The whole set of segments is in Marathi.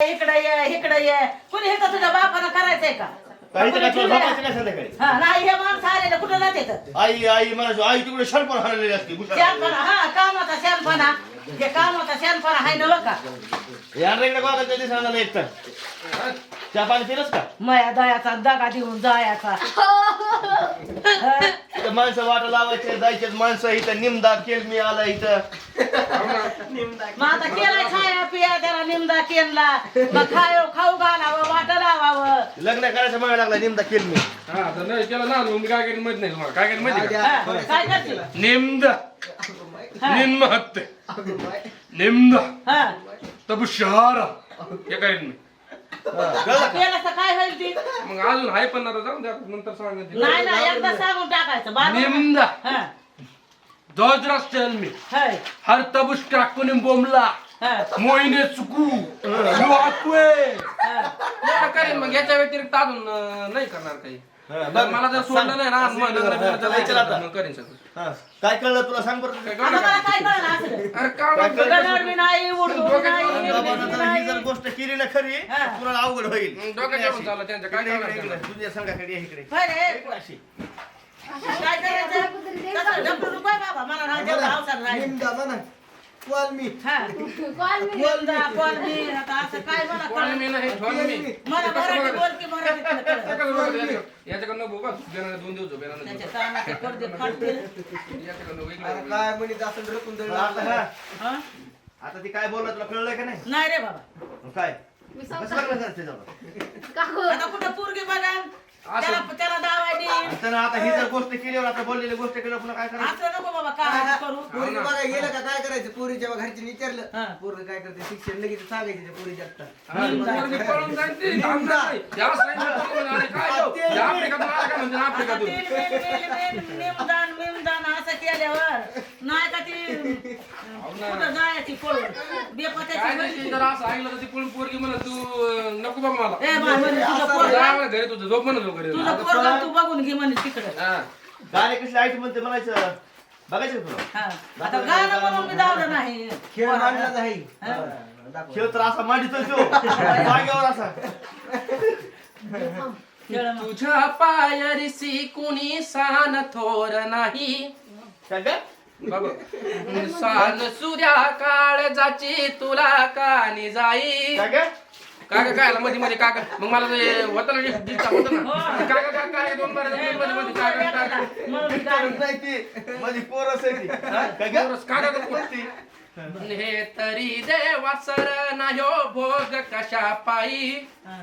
इकडे ये इकडे ये कुणी हे का तुझ्या बापानं करायचंय का काही तर कुणी काय तुला केलंय? झोपायचं नाही संध्याकाळी हा नाही हे माणसं आलेलं कुठं जाते तर आई आई मला आई तिकडे शरपण हाणलेली असते. शहाणपणा हा कामाचा शहाणपणा हे कामाचा शहाणपणा आहे ना का? यार इकडे बघा त्या दिवसाला एक तर चहा पाणी पिलंस का? मया दयाचा दगा देऊन जायचा. हा? इथं माणसं वाट लावायचे जायचे माणसं इथं निमदा केल मी आला इथं. मग आता केलाय खाया पिया त्याला निमदा केला मग खायो खाऊ घालावं वाट लावावं. लग्न करायचं म्हणायला लागला निमदा केल मी. हा तर नाही केलं ना मग काय करेन माहीत नाही तुम्हाला. काय करेन माहिती का? काय करशील? निमद. निम्म हत्ते. निमद हा. तब शहारा हे. करेन मी काय होईल ती? मग अजून आहे पण आता जाऊन द्या नंतर नाही एकदा सांगून टाकायचं. बाबा हा. मी हाय हर तबुश टाकून बोंबला हा. मोईने चुकू. यो आतवे. हा. एवढं करेन मग याच्या व्यतिरिक्त अजून अं, नाही करणार काही. मला जर सोडलं नाही ना मग लग्न बिग्न जर नाही चला आता. केलं, मग करेन सगळं हा. काय कळलं तुला सांग बरं काय आता कळलं मला? काय कळलं असं अरे काय काय म्हणतो? गडर बी नाही बाबांना जर ही गोष्ट केली ना खरी हा. तुला अवघड होईल मग डोक्यात चाललं त्यांचं, काय इकडे, इकडे, करणार इकडे. त्यांना? तुझ्या संघाकडे ये इकडे होय रे. इकडे अशी. काय करायचं तसं नको बाबा मला राहू दे, हा. आता असं काय मला कोण कळलं? मी नाही, ठोन मी. मला मराठी बोल की मराठीतलं कळलं. याच्याकडे बघ, याच्याकडे. याच्याकडे नको बघ, बेनाने दोन दिवस झोप, बेनाने त्याच्या झोप. कानाचे पडदे फाटतील. याच्याकडे नको, इकडे बघ. काय म्हणत रकून आता हा. हा? आता ती काय बोलला तुला कळलंय का नाही नाही रे बाबा मग काय कसं त्याच्यावर? आता कुठं पोरगी बघा त्याला त्याला आता ही जर गोष्ट केल्यावर आता बोललेली गोष्ट केल्यावर पुन्हा काय करायचं? असं नको बाबा काय करू? पोरी बघा गेलं का काय करायचं? पोरी जेव्हा घरचे हा. विचारलं पोरग काय करते शिक्षण लगेच सांगायचे त्या पोरी असं केल्यावर नाही का ती कुठं जायची पळून? काय बेपत्याची नाही, ती होईल. जर असं ऐकलं तर ती पळून पोरगी म्हणत, "तू, अं, नको बाबा मला. ए बा, म्हणे तुझं जा पोरगं- म्हणे घरी तुझं झोप म्हणत घरी तुझं पोरगं तू बघून घे म्हणे तिकडं. हा. गाणे कसले ऐकून म्हणते म्हणायचं बघायचं का तुला? हा. आता गाणं म्हणून मी धावलं नाही. खेळ मांडला नाही. हा. दाखव. खेळ तर असा मांडितो तो. जागेवर असा. खेळ मग. तुझ्या पायरीसी कुणी सान थोर नाही. काय काय? बाबा सान सूर्या काळजाची तुला कानी जाई काय काय? काका काय आला मध्ये मध्ये काका मग मला ते होतं ना होतं काका काका काय दोन बारा दोन मध्ये मध्ये काका काका नाही ती माझी पोरस आहे ती हा? काय काय? पोरस, काका का पोरस? हे तरी देवासर नायो भोग कशा पायी हा.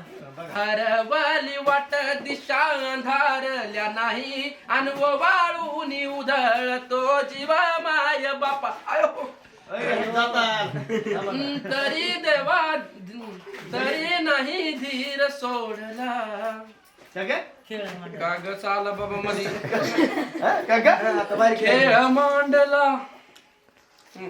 हरवली वाट दिशा अंधारल्या नाही अनव वाळून उधळतो जीव माय बापा आयो. तरी देवा तरी नाही धीर सोडला. काग चाल बाबा मध्ये हा? खेळ मांडला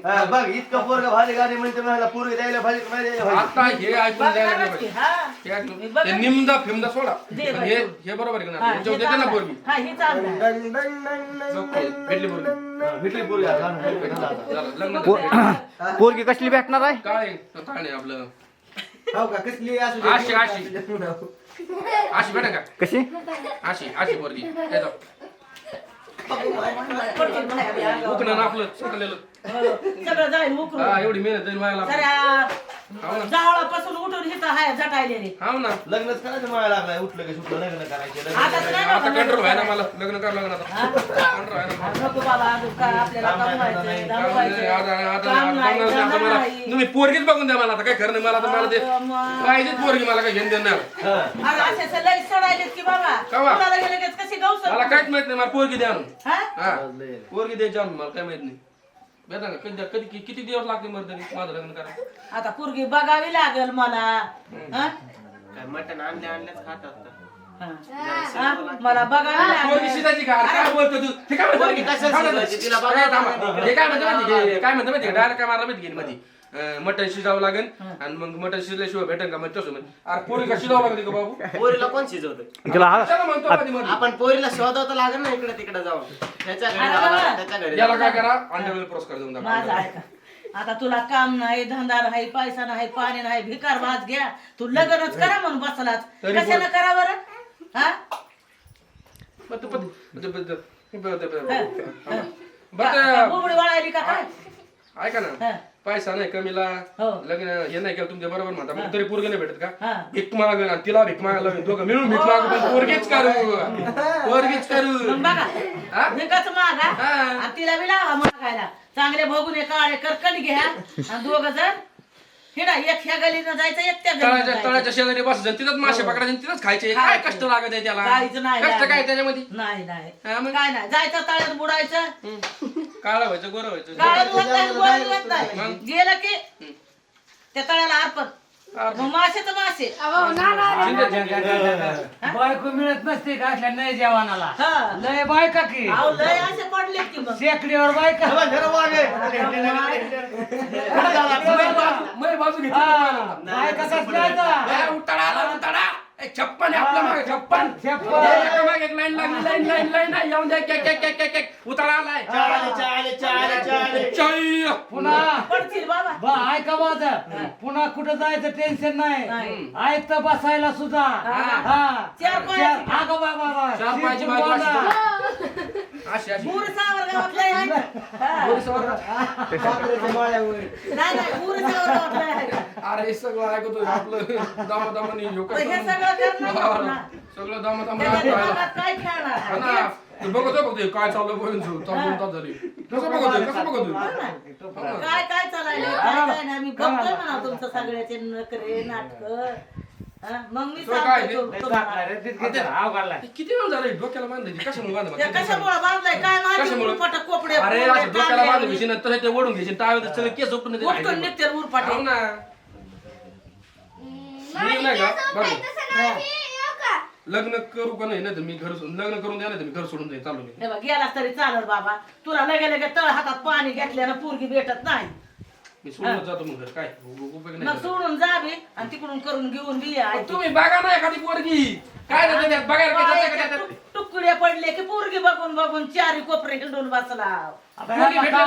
हा, बघ इतकं पोरग भारी गाणी म्हणते मला पोरगी द्यायला भारी. आता हे ऐकून की, पाहिजे. हा. हे ऐकून- मी बघा- ते निमदा फिमदा सोडा दे पण बाई हे. हे बरोबर आहे का हा, नाही याच्यावर देते ना पोरगी आहे. हा, हे चांगलं आहे. डंग, डंग, डंग, डंग, ओके, डंग, भेटली पोरगी. हा, भेटली पोरगी आता. हा, भेटली आता. झालं, लग्न झालं. पोरगी कसली भेटणार आहे काय तो काय नाही आपलं हो का कसली असू दे. आशी, आशी. अशी भेटा का कशी अशी अशी पोरगी हे बाहेर. उकणं आपलं सुकलेलं सगळं जाईल मुकरून हा एवढी मेहनत जाईल जावळापासून उठून हिथं हाय हाव ना. लग्नच करायचं मला लागलाय उठलं की सुटलं लग्न करायचे लग्न आता तर नाही आता बाबा, कंट्रोल मला. लग्न करावं लागणार आता. कंट्रोल व्हायला हा, नको बाबा अजून काय आपल्याला काम नाही, कमवायचंय, नाही, आता- दमवायचंय. आता- आता- काम आता- नाही, आता- आता धंदा मला- नाही. तुम्ही पोरगीच बघून द्या मला आता काय खरं नाही मला मला ते. पाहिजेच पोरगी मला काय घेऊन देणार हा. अरे असे असे लई सडायलेत की बाबा. कवा? कुणाला गेले की कशी गवसर मला काहीच माहीत नाही मला पोरगी द्या आणून हा? हा. पोरगी द्यायची आणून मला काय माहीत नाही. भेटा का कधी कधी कि- किती दिवस लागते मर्दनी माझं लग्न करायला आता पोरगी बघावी लागेल मला हा? मटण आणले आणलेच खातात हा. हा? मला बघावी पोरगी लागेल शिजायची का अरे काय बोलतो तू हे काय म्हणतो पोरगी कशाला. शिजायची? तिला. बघा. हे काय म्हणतो माहिती आहे? हे काय म्हणतो माहिती डायरेक्ट काय मारला माहिती आहे मध्ये मटण शिजावं लागेल आणि मग मटण शिजल्याशिवाय भेटेल का मग तसं म्हणे. अरे पोरगी का शिजावं लागते का बाबू पोरीला कोण शिजवत तिला हा म्हणतो मध्ये? आपण पोरीला शोधावं तर लागेल ना इकडे तिकडे जाऊन त्याच्या घरी अरे जावं बाबा. लागेल, त्याच्या घरी याला जावं काय. करा अंडरवेल पुरस्कार देऊन माझा टाका ऐका आता तुला काम नाही धंदा नाही पैसा नाही पाणी नाही भिकार भात घ्या तू लग्नच करा म्हणून बसलाच तरी कशाला करा बरं हा हा. बट- बुबडी वळायली का काय ऐका ना हा. पैसा नाही कमीला हो. लग्न हे नाही केलं तुमच्या बरोबर म्हणता मग तरी पोरगे नाही भेटत का. भीक माग आणि तिला भीक मागायला लावेल. दोघं मिळून भीक माग पण पोरगीच करू पोरगीच करू मग बघा? भिकाच मागा हा. आणि तिला बी लावा मागायला चांगले भोगून काळे करकट घ्या आणि दोघ जण हिडा एक ह्या गलीनं जायचं एक त्या गलीनं तळाच्या जायचं. तळाच्या शेजारी बसायचं तिथंच मासे पकडायचे आणि तिथंच खायचे काय खायचे. कष्ट लागत आहे त्याला नाही कष्ट. काय त्याच्यामध्ये नाही नाही हा, मग? काय नाही जायचं तळ्यात बुडायचं काळं व्हायचं गोरं व्हायचं काळं होत नाही, गोळं होत नाही. मग? गेलं की त्या तळ्याला अर्पण. मग मासे तर मासे. बायको मिळत नसते का असल्या नाही जेवणाला? हा. लय बायका की? अहो, लय असे पडले की मग. शेकडीवर बायका. मै बाजू घेतली हा, बायका कसल्या आला, उताळा. छप्पन आहे आपल्या मागे छप्पन छप्पन. एका मागे एक लाईन लागली लाईन लाईन लाईन लाईन. येऊन द्या cake cake cake cake cake. उताळा आलाय. चाले, चाले, चाले, चाले. चाई. पुन्हा. पडतील बाबा. बा ऐका माझं. पुन्हा कुठं जायचं टेन्शन नाही. नाही. ऐकत बसायला सुद्धा. हा. अगं बाबा बाबा. अशी अशी. पूर सावर गावातलं आहे. हा. पापडाच्या माळ्यावर. नाही नाही पूर सावर गावातलं आहे. अरे हे सगळं ऐकतो आपलं दामा दामानी पण हे सगळं करणार ना पुन्हा. सगळं दामा त्याच्या दामा दिमागात काय हा खेळणार ना आहे? ते बघतोय बघ ते काय चाललं दोन तास झाले कसं बघतोय कसं बघतोय? काय काय चालायलं काय काय नाही. मी बघतोय म्हणा तुमचं सगळ्याचे नखरे नाटक. मग मी काय सांगतो लय रे, तिथे किती घाललाय. वेळ झालं डोक्याला बांधलं कशामुळे बांधलं? कशामुळे बांधलाय? काय माहिती? कशामुळं? उरफाट कोपडे अरे असं डोक्याला बांधलं ते ओढून घ्यायचे टाळलं सगळे केस उपटून उठून. निघते उरफाटे. हो ना. मी नाही का? बघ लग्न करू का नाही? तर मी घर सोडून- लग्न करून द्या नाही तर मी घर सोडून जाईल चालू मी हे बघ गेलास तरी चालत बाबा. तुला लगे लगे तळ हातात पाणी घेतल्यानं पोरगी भेटत नाही. मी सोडून जातो मग घर. काय? उपयोग मग नाही सोडून जावी आणि तिकडून करून घेऊन बी तुम्ही बघा ना एखादी पोरगी. काय जातं त्यात? बघायला काय जातं का त्यात? तुकडे पडले की पोरगी बघून चारी कोपरे हिंडून बसला. नाही का?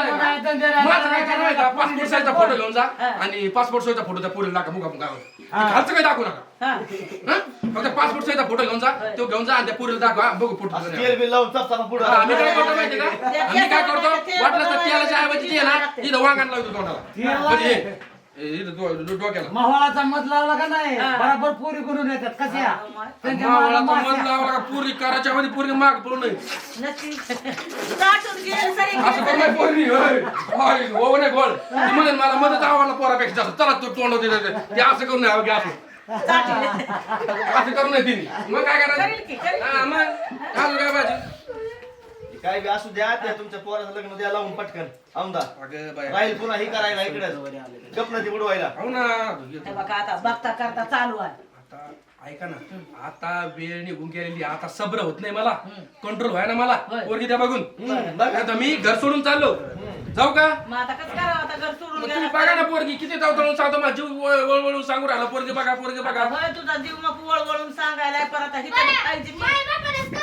माझं काय का पासपोर्ट साईजचा फोटो घेऊन जा. हा. आणि पासपोर्ट साईजचा फोटो त्या पोरीला टाका मुगा मुगा. खालचं काही दाखवू नका? हा. हं? फक्त पासपोर्ट साईजचा फोटो घेऊन जा. तो घेऊन जा आणि त्या पोरीला दाखवा. हा, बघू फोटो असं तेल बिल लावून चपचापा पुढं. हा, मी काय करतो माहिती का? आम्ही काय करतो? वाटलं तर तेलाच्या ऐवजी ते ना इथं वांगण लावतो तोंडाला. म्हणजे हे, हे, डोक्याला. मवाळाचा मध लावला का नाही. बरोबर पोरी करून येतात. कशा त्यांच्या मावळाचा. लावला का पोरी कराच्या मध्ये पोरी माग पडू नये. नक्की. दाटून गेलं सरी असं करू नये पोरी. होय. होय, हो नाही गोळ. ती म्हणेल मला मदत आवडला पोरापेक्षा जास्त. चला तू तोंड होते ते असं करू नये अवघे असं. असं करू नये तिने. मग काय करेल की, करेल करायचं हा, मग. काय पाहिजे काय बी असू द्या त्या तुमच्या पोराचं लग्न द्या लावून पटकन. आमदार अगं. राहील पुन्हा ही करायला इकडे. गपना ती बुडवायला. हो ना. हे बघा आता बघता करता चालू आहे. आता ऐका ना. आता वेळ निघून गेलेली आता सब्र होत नाही मला. कंट्रोल व्हाय ना मला. होय. पोरगी द्या बघून. बघा. आता मी घर सोडून चाललो. जाऊ का? मग आता कसं करावं? आता घर सोडून मग तुम्ही गेला बघा ना पोरगी. किती जाऊ सांगतो माझा जीव वळ- वळवळून सांगू राहिला. पोरगी बघा पोरगी बघा. होय तुझा जीव मग वळवळून सांगायला. परत आता हिथं खायची मी. बापानेच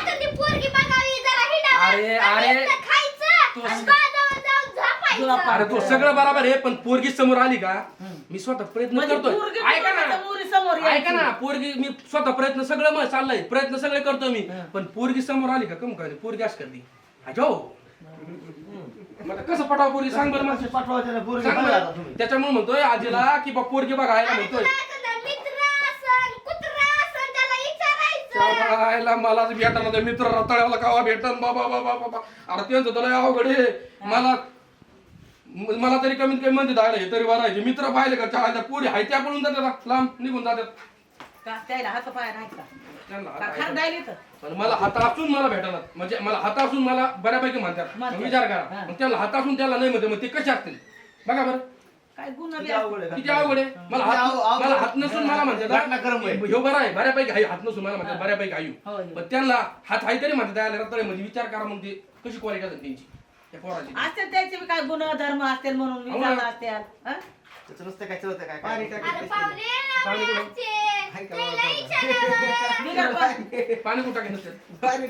तू बी एखादी पोरगी बघावी जरा हिडावं. अरे, आणि अरे. नुसतं खायचं आणि बाजारात जाऊन झोपायचं. झोपा. अरे तो सगळं बरोबर आहे पण पोरगी समोर आली का? मी स्वतः प्रयत्न म्हणजे करतोय. पोरगी ऐका ना. समोर यायची. ऐका ना पोरगी मी स्वतः प्रयत्न सगळं मग चाललंय प्रयत्न सगळे करतो मी. पण पोरगी समोर आली का? कम काय पोरगी असं करते अजो मला कसं पटाव पोरगी? सांग बरं मला पाठवायचं ना पोरगी सांग बघा आता बरं तुम्ही. त्याच्यामुळे म्हणतोय आजीला की बा पोरगी बघायला आणि म्हणतोय. तुला एखादा मित्र असन कुत्रा असन त्याला मला भेटला ते मित्र रताळ्याला कावा भेटन. बाबा बाबा बाबा अरे त्यांचं तुला अवघड आहे. मला मला तरी कमीत कमी म्हणते दायला हे तरी भरायचे मित्र पाहिले का चाळायच्या पुरी हाय त्या पळून जातात. लांब निघून जातात. त्याला हात पाय नाही का? आहे. पण मला हात असून मला भेटणार म्हणजे मला हात असून मला बऱ्यापैकी म्हणतात. विचार. करा. मग त्याला हात असून त्याला नाही म्हणते मग ते कसे असतील? बघा बरं. काय गुन्हा बी किती अवघड आहे. किती अवघड आहे मला किती हात अव- अवघड. मला हात नसून मला घटनाक्रम आहे. म्हणतात ह्यो बरा आहे बऱ्यापैकी आहे हात नसून मला म्हणतात बऱ्यापैकी आयु होय. पण त्यांना हात आहे तरी म्हणतात त्याला रताळे म्हणजे विचार करा मग ते कशी क्वालिटी असेल त्यांची त्या पोराची असतील त्याचे बी काय गुन्हा धर्म असतील म्हणून हो ना. असतील हा? त्याचं नसतं काय चलतं काय? पाणी काय अरे पाहुणे पाणी कुठं? पण- पाणी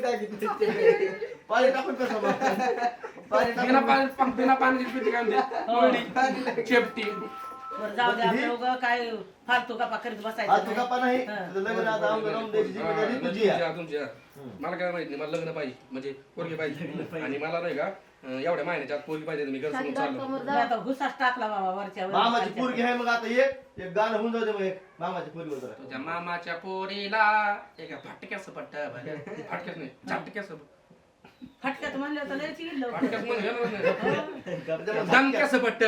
पाणी टाकून कसं बघ? बिना पाणी बिना पाण्याची पिती काय म्हणते? वडी, चेपटी बरं जाऊ दे आपलं उगं काय फालतू गप्पा करीत आज बसायचं. पण हा. तुझं लग्न आता आमचं लावून द्यायची जिम्मेदारी तुझी आहे. तुमची तुमची मला काय माहीत नाही मला लग्न पाहिजे म्हणजे पोरगी पाहिजे. आणि मला नाही का एवढ्या महिन्याच्या आत पोरगी पाहिजे मी घर सोडून चाललो. मी आता घुसाच टाकला बाबा वरच्या वर मामाची पोरगी आहे मग आता एक एक गाणं होऊन जाऊ दे मग एक. मामाची पोरगी जरा तुझ्या मामाच्या पोरीला एका फटक्यास पट्ट फटक्यास नाही झटक्यास फटक्यात म्हणलं तर लय चिडलं फटक्यास म्हणजे दणक्यास पट्ट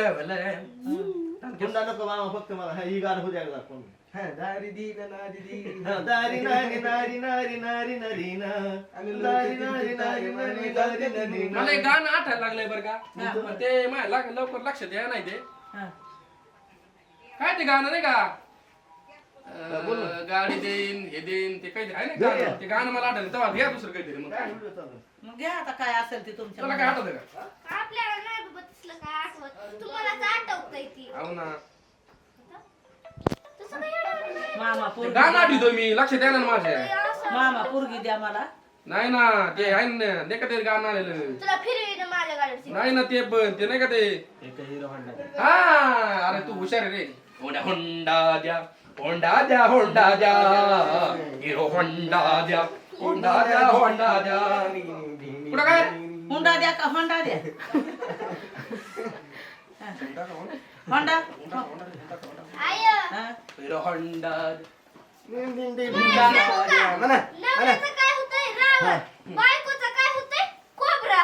हुंडा नको मामा फक्त मला. हा, ही गाणं होऊ द्या कोण? हा, दारी दी ना नारी दी. दारी नारी नारी नारी नारी नारी ना। नारी नारी नारी नारी नारी नारी मला एक गाणं आठायला लागलंय बरं का? पण ते माझ्या लाग- लवकर लक्षात या नाही ते. हा. काय ते गाणं नाही का? अं, गाडी देईन हे देईन ते काहीतरी आहे ना गाणं ते गाणं मला आठवलं तेव्हा घ्या दुसरं काहीतरी मग. काय मग घ्या आता काय असेल ते तुमच्या तुला काय मनात. आठवतं का? आपल्याला नाही बाबा तसलं काय आठवत. तुम्हाला तर आठवतंय ती. हो ना. मामा पोरगी गाणं द्या. आठवतो मी लक्षात द्या ना माझ्या. मामा पोरगी द्या मला. नाही ना ते आहे ना नाही का ते गाणं आलेलं? तुला माझ्या नाही ना ते पण ते नाही का ते? एक हिरो होंडा. हा अरे तू हुशार आहे रे. होंडा होंडा द्या होंडा द्या होंडा द्या. हिरो होंडा द्या होंडा द्या होंडा द्या. कुठं काय? हुंडा द्या का होंडा द्या? होंडा? हिरो होंडा म्हणा नवऱ्याचं काय होतंय? रावण बायकोचं काय होतंय? कोबरा.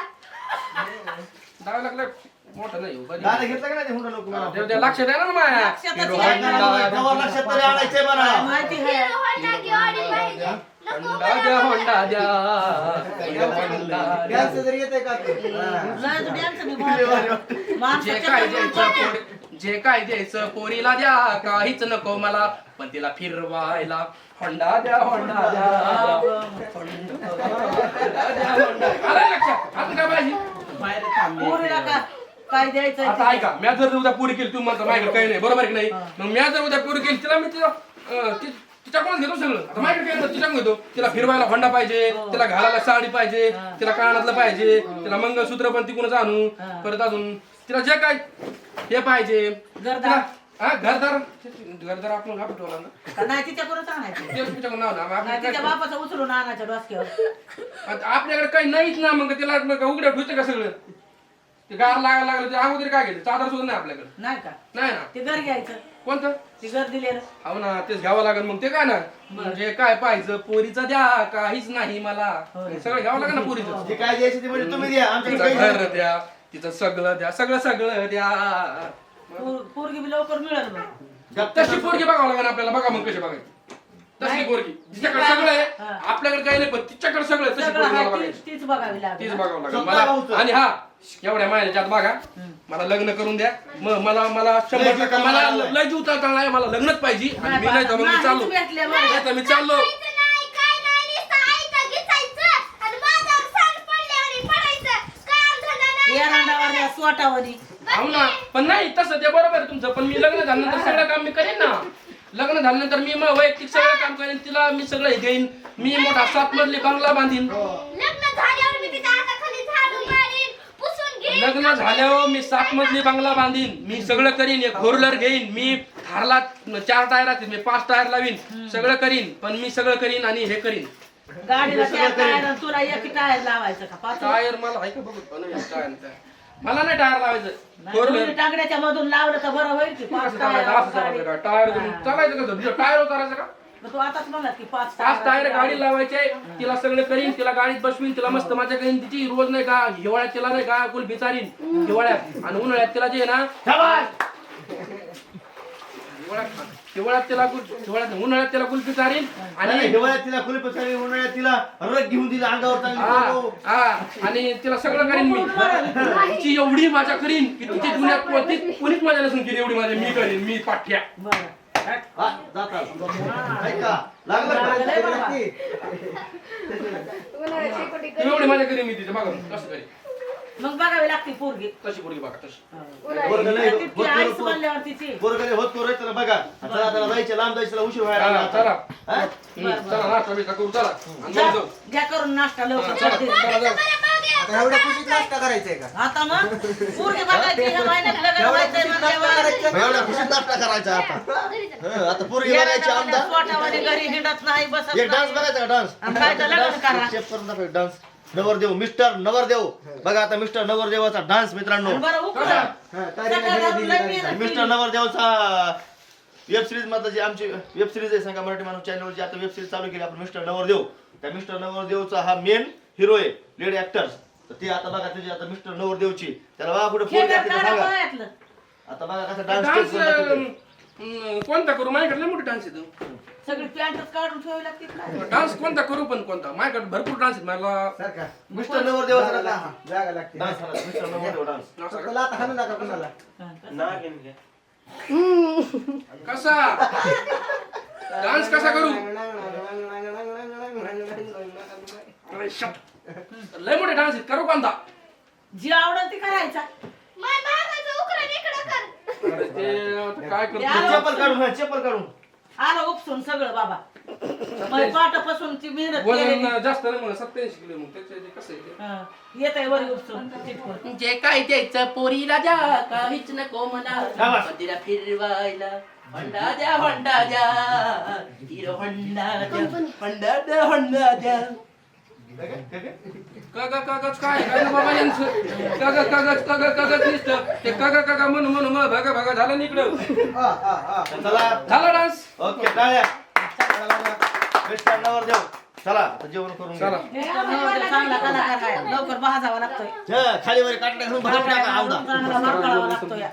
डाव लागलं मोठं नाही हो, बरी. गाणं घेतलं का नाही ते हुंडा लोक मला? ते- ते लक्षात आहे ना माया लक्षातच हिरो आहे. होंडा कवर लक्षात तरी आणायचंय मला माहिती आहे. हिरो होंडा गाडी पाहिजे. नको होंडा द्या होंडा द्या. हिरो होंडा द्या. Dance जरी येतंय का तू? हा. dance बी. जे माणसाच्या काय जे काय द्यायचं पोरीला द्या काहीच नको मला. पण तिला फिरवायला होंडा द्या होंडा द्या. आलं लक्षात. आता काय पाहिजे? बाहेर थांबली. पोरीला का काय द्यायचं आता ऐका मी जर उद्या पुरी केली तू म्हणतो माझ्याकडे काही नाही. बरोबर की नाही? मग मी जर उद्या पुरी केली तिला मी तिला अं, ति- तिच्याकडून घेतो सगळं? आता माझ्याकडे काय तिच्याकडून घेतो. तिला फिरवायला होंडा पाहिजे तिला घालायला साडी पाहिजे तिला कानातलं पाहिजे तिला मंगळसूत्र पण तिकडून आणू. परत अजून तिला जे काय हे पाहिजे. घरदार. तिला- हा घरदार. घरदार आपण ठेवला ना. का नाही तिच्याकडूनच आणायचं. ते नाव ना मग नाही आपण तिच्या काय- बापाचं उचलून आणायचं डोसक्यावर. आता आपल्याकडे काही नाहीच ना मग तिला मग उघड्या ठेवते का सगळं? ते गार लागायला लागलं ते अगोदर काय घेते चादर सुद्धा नाही आपल्याकडे. नाही का? नाही ना. ते घर घ्यायचं. कोणतं? ते घर दिलेलं. हो ना तेच घ्यावं लागेल मग ते काय ना? म्हणजे काय पाहिजे? पोरीचं द्या काहीच नाही मला. होय. सगळं घ्यावं लागेल ना पोरीचं. जे काय द्यायचं ते म्हणजे तुम्ही द्या. आमच्याकडे काही घर द्या. तिचं सगळं द्या सगळं सगळं द्या पोर- पोरगी बी लवकर मिळेल तशी पोरगी बघावं लागेल आपल्याला बघा मग कशी बघायची तशी. पोरगी तिच्याकडे सगळं आहे हा. आपल्याकडे काही नाही पण तिच्याकडे सगळं आहे. तशी सगळं पोरगी मला आहे बघायची तीच- तीच बघावी तीच लागेल बघावं लागेल स्वतः मला. आणि हा एवढ्या महिन्याच्या आत बघा मला लग्न करून द्या मग मला मला शंभर लय टक्के मला तळमळला. लय जीव तळतळला आहे मला लग्नच पाहिजे आणि मी नाही तर मग मी चाललो भेटले मला. नाही तर मी चाललो खायचं नाही, काय नाही, नुसतं आयतं घिसायचं आणि माझ्यावर सांड पडल्यावर पडायचं. काम धंदा नाही, या काय रांडावर नाही. या स्वटावरी हो ना. पण नाही तसं ते बरोबर आहे तुमचं. पण मी लग्न झाल्यानंतर सगळं काम मी करेन ना. लग्न झाल्यानंतर मी मग वैयक्तिक सगळं काम करेन तिला मी सगळं हे देईन. मी मोठा सात मजली बंगला बांधीन. लग्न झाल्यावर मी तिच्या हाताखाली झाडू मारीन, पुसून घेईन. लग्न झाल्यावर मी सात मजली बंगला बांधीन. मी सगळं करीन एक फोर व्हीलर घेईन. मी थारला चार टायर असतील मी पाच टायर लावीन. सगळं करीन. पण मी सगळं करीन आणि हे करीन. गाडीला चार टायर आणि तुला एक टायर लावायचं का? पाच टायर मला ऐका बघत पण नाही, टायर नाही. मला नाही टायर लावायचं. फोर दोन्ही व्हीलर टांगड्याच्या मधून लावलं तर बरं होईल की पाच टायर टायर चालायचं कसं? टायर करायचं का? तू आताच म्हणला की पाच पाच टायर गाडी लावायचे. तिला सगळं करीन तिला गाडीत बसवीन तिला मस्त मजा करीन तिची रोज नाही का हिवाळ्यात तिला नाही का कुल बिचारीन हिवाळ्यात. आणि उन्हाळ्यात तिला जे ना हिवाळ्यात हिवाळ्यात तिला गुल- हिवाळ्यात उन्हाळ्यात तिला कुल बिचारीन आणि आणि हिवाळ्यात तिला खुली पसारी उन्हाळ्यात तिला रग घेऊन दिला अंगावर चांगली हा हो. हा आणि तिला सगळं करीन मी. तिची एवढी मजा करीन की तिची दुनियात कोणतीच कोणीच मजा नसून केली एवढी मजा मी करीन मी पाठ्या. बरं हा, जाता. ऐका लागलं का? लागलंय बाबा. तुम्ही एवढी मजा करीन मी तिची बघा कसं करीन? मग बघावी लागते पोरगी. तशी पोरगी बघा तशी. पोरगं लय होत- आईस म्हणल्यावर तिची. बघा. चला जायचं लांब जायचं उशीर व्हायला हा, लागला चला. आता. हा? हम्म, चला नाश्ता बिस्टा करू चला. आणि जा जाऊ. घ्या करून नाश्ता हा, लवकर. चला, करते. चला, जाऊ. बरं, बघ, आता एवढ्या खुशीत नाश्ता करायचंय का? आता मग? पोरगी बघायची ह्या महिन्यात लग्न एवढ्या व्हायचंय खुशीत म्हणल्यावर. नाश्ता करायचा एवढ्या खुशीत नाश्ता करायचा आता. हं, आता पोरगी बघायची आमदार. घरी हिंडत नाही बसत एक डान्स नाही. बघायचा डान्स आणि काय तर लग्न करा. चेक करून दाखव डान्स नवरदेव मिस्टर नवरदेव. बघा आता मिस्टर नवरदेवाचा डान्स मित्रांनो. हा, मिस्टर नवरदेवचा वेब सिरीजमध्ये जी आमची वेब सिरीज आहे सांगा मराठी माणूस चॅनलवरची आता वेब सिरीज चालू केली आपण मिस्टर नवरदेव. त्या मिस्टर नवरदेवचा हा मेन हिरो आहे लेडी ऍक्टर तर ती आता बघा त्याची आता मिस्टर नवरदेवची त्याला बघा पुढे फोन सांगा. आता बघा कसा डान्स कोणता करू? माझ्याकडे लय मोठी डान्स येतो सगळी पॅन्टच काढून ठेवावी लागते काय डान्स कोणता करू पण कोणता? माझ्याकडे भरपूर डान्स आहेत. मला. मिस्टर जागा नवरदेवाचा लागते, जागा लागते. डान्स मिस्टर नवरदेव डान्स असं फक्त लाथ हाणू नका कुणाला. कसा? डान्स कसा करू? अरे शप. लय मोठे डान्स आहेत. करू कोणता? जी आवडेल ती करायचा. माय मागाचं उकरण इकडं कर अरे ते आता काय करतो त्या- चप्पल काढून हा, चप्पल काढून आलं उपसून सगळं बाबा मग पाटापासून ती मेहनत केलेली. वजन जास्त नाही मला सत्याऐंशी किलो मग त्याच्या ते कसं आहे ते? हा. येत आहे वरी उपसून चिटकून. जे काय द्यायचं पोरीला द्या काहीच नको मला शाबास. तिला फिरवायला हंडा द्या हंडा द्या हिरो हंडा द्या हंडा द्या हंडा द्या कागा कागज काय? काय बाबा यांचं? कागा कागज कागा कागज नुसतं ते कागा कागा म्हणून म्हणून मग भागा भागा झालं ना इकडं. चला. झाला डान्स? ओके टाळ्या. मिस्टर नवरदेव चला आता जेवण करून. चला. नवरदेव चांगला कलाकार आहे लवकर भाजावा लागतोय. हा, खाली वर काटल्या घेऊन भरून टाका आवदा चांगला मार करावा लागतो या